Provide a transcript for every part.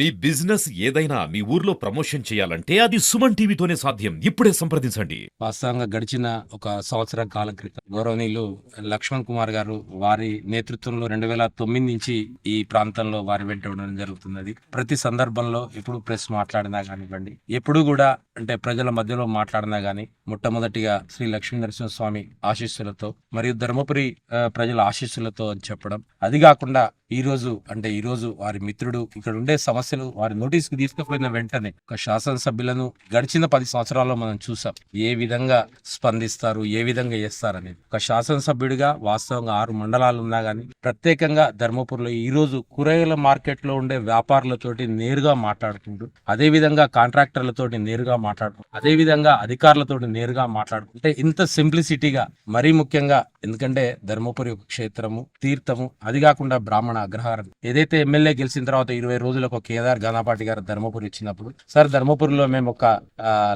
మీ business ఏదైనా మీ ఊర్లో promotion చేయాలంటే అది సుమన్ టీవీతోనే సాధ్యం. ఇప్పుడే సంప్రదించండి. వాస్తవంగా గడిచిన ఒక సంవత్సర కాలం క్రితం గౌరవనీయులు లక్ష్మణ్ కుమార్ గారు వారి నేతృత్వంలో రెండు వేల తొమ్మిది నుంచి ఈ ప్రాంతంలో వారి వెంట ఉండడం జరుగుతున్నది. ప్రతి సందర్భంలో ఎప్పుడు ప్రెస్ మాట్లాడినా కానివ్వండి ఎప్పుడు కూడా అంటే ప్రజల మధ్యలో మాట్లాడినా గానీ మొట్టమొదటిగా శ్రీ లక్ష్మీ నరసింహస్వామి ఆశీస్సులతో మరియు ధర్మపురి ప్రజల ఆశీస్సులతో అని చెప్పడం. అది కాకుండా ఈ రోజు అంటే ఈ రోజు వారి మిత్రుడు ఇక్కడ ఉండే సమస్యలు వారి నోటీస్కి తీసుకుపోయిన వెంటనే ఒక శాసనసభ్యులను గడిచిన పది సంవత్సరాల్లో మనం చూసాం. ఏ విధంగా స్పందిస్తారు ఏ విధంగా చేస్తారనేది. ఒక శాసనసభ్యుడిగా వాస్తవంగా ఆరు మండలాలు ఉన్నా గానీ ప్రత్యేకంగా ధర్మపురిలో ఈ రోజు కూరగాయల మార్కెట్లో ఉండే వ్యాపారులతోటి నేరుగా మాట్లాడుకుంటూ అదే విధంగా కాంట్రాక్టర్లతోటి నేరుగా మాట్లాడుకుంటూ. అదే విధంగా అధికారులతోటి నేరుగా మాట్లాడుకుంటే ఇంత సింప్లిసిటీగా మరీ ముఖ్యంగా ఎందుకంటే ధర్మపురి ఒక క్షేత్రము తీర్థము అది కాకుండా బ్రాహ్మణ అగ్రహారం. ఏదైతే ఎమ్మెల్యే గెలిచిన తర్వాత ఇరవై రోజులకు కేదార్ గానాపాటి గారు ధర్మపురి ఇచ్చినప్పుడు సార్ ధర్మపురిలో మేము ఒక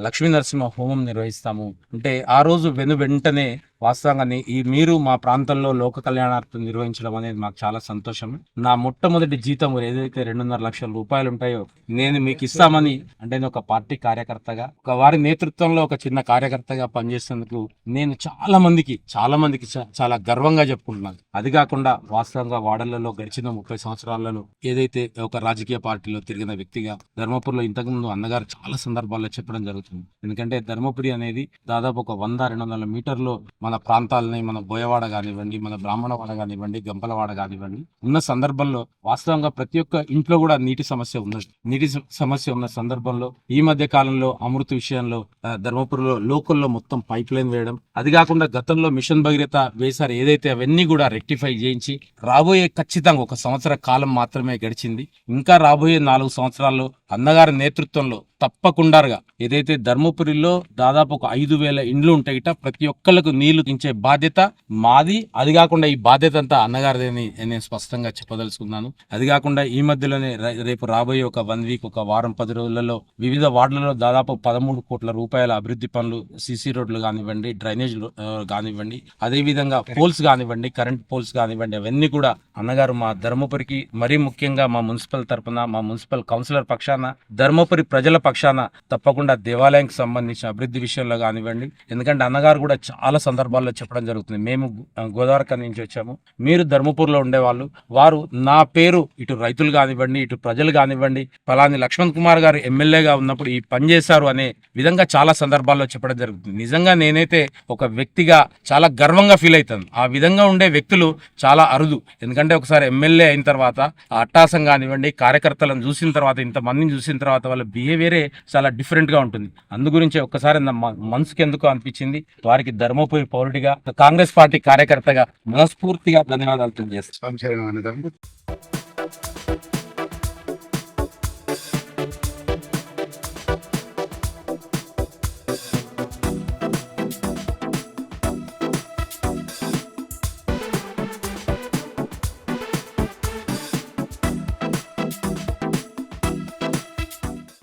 లక్ష్మీ నరసింహ హోమం నిర్వహిస్తాము. అంటే ఆ రోజు వెను వెంటనే వాస్తవంగా ఈ మీరు మా ప్రాంతంలో లోక కళ్యాణార్థం నిర్వహించడం అనేది మాకు చాలా సంతోషం నా మొట్టమొదటి జీతం ఏదైతే రెండున్నర లక్షల రూపాయలు ఉంటాయో నేను మీకు ఇస్తామని అంటే నేను ఒక పార్టీ కార్యకర్తగా ఒక వారి నేతృత్వంలో ఒక చిన్న కార్యకర్తగా పనిచేసేందుకు నేను చాలా మందికి చాలా మందికి చాలా గర్వంగా చెప్పుకుంటున్నాను. అది కాకుండా వాస్తవంగా వాడలలో గడిచిన ముప్పై సంవత్సరాలలో ఏదైతే ఒక రాజకీయ పార్టీలో తిరిగిన వ్యక్తిగా ధర్మపురిలో ఇంతకుముందు అన్నగారు చాలా సందర్భాల్లో చెప్పడం జరుగుతుంది. ఎందుకంటే ధర్మపురి అనేది దాదాపు ఒక వంద రెండు వందల మీటర్లో మన ప్రాంతాలని మన బోయవాడ కానివ్వండి మన బ్రాహ్మణవాడ కానివ్వండి గంపలవాడ కానివ్వండి ఉన్న సందర్భంలో వాస్తవంగా ప్రతి ఒక్క ఇంట్లో కూడా నీటి సమస్య ఉన్నది. నీటి సమస్య ఉన్న సందర్భంలో ఈ మధ్య కాలంలో అమృత విషయంలో ధర్మపురంలో ధర్మపురిలో లోకల్లో మొత్తం పైప్ లైన్ వేయడం అది కాకుండా గతంలో మిషన్ భగీరథ వేశారు ఏదైతే అవన్నీ కూడా రెక్టిఫై చేయించి రాబోయే ఖచ్చితంగా ఒక సంవత్సర కాలం మాత్రమే గడిచింది. ఇంకా రాబోయే నాలుగు సంవత్సరాల్లో అన్నగారి నేతృత్వంలో తప్పకుండాగా ఏదైతే ధర్మపురిలో దాదాపు ఒక ఐదు వేల ఇండ్లు ఉంటాయిట ప్రతి ఒక్కళ్ళకు నీళ్ళు ఇచ్చే బాధ్యత మాది. అది కాకుండా ఈ బాధ్యత అంతా అన్నగారిదని నేను స్పష్టంగా చెప్పదలుచుకున్నాను. అది కాకుండా ఈ మధ్యలోనే రేపు రాబోయే ఒక వన్ వీక్ ఒక వారం పది రోజులలో వివిధ వార్డులలో దాదాపు పదమూడు కోట్ల రూపాయల అభివృద్ధి పనులు సిసి రోడ్లు కానివ్వండి డ్రైనేజ్ కానివ్వండి అదేవిధంగా పోల్స్ కానివ్వండి కరెంట్ పోల్స్ కానివ్వండి అవన్నీ కూడా అన్నగారు మా ధర్మపురికి మరీ ముఖ్యంగా మా మున్సిపల్ తరపున మా మున్సిపల్ కౌన్సిలర్ పక్షాన ధర్మపురి ప్రజల పక్షాన తప్పకుండా దేవాలయానికి సంబంధించిన అభివృద్ధి విషయంలో కానివ్వండి ఎందుకంటే అన్నగారు కూడా చాలా సందర్భాల్లో చెప్పడం జరుగుతుంది. మేము గోదావరిక నుంచి వచ్చాము. మీరు ధర్మపూర్లో ఉండేవాళ్ళు వారు నా పేరు ఇటు రైతులు కానివ్వండి ఇటు ప్రజలు కానివ్వండి ఫలాని లక్ష్మణ్ కుమార్ గారు ఎమ్మెల్యేగా ఉన్నప్పుడు ఈ పని చేశారు అనే విధంగా చాలా సందర్భాల్లో చెప్పడం జరుగుతుంది. నిజంగా నేనైతే ఒక వ్యక్తిగా చాలా గర్వంగా ఫీల్ అవుతాను. ఆ విధంగా ఉండే వ్యక్తులు చాలా అరుదు. ఎందుకంటే ఒకసారి ఎమ్మెల్యే అయిన తర్వాత ఆ అట్టాసం కానివ్వండి కార్యకర్తలను చూసిన తర్వాత ఇంతమందిని చూసిన తర్వాత వాళ్ళ బిహేవియరే చాలా డిఫరెంట్గా ఉంటుంది. అందు గురించి ఒక్కసారి మనసుకి ఎందుకు అనిపించింది. వారికి ధర్మపురి పౌరుడిగా కాంగ్రెస్ పార్టీ కార్యకర్తగా మనస్ఫూర్తిగా ధన్యవాదాలు తెలియజేస్తాను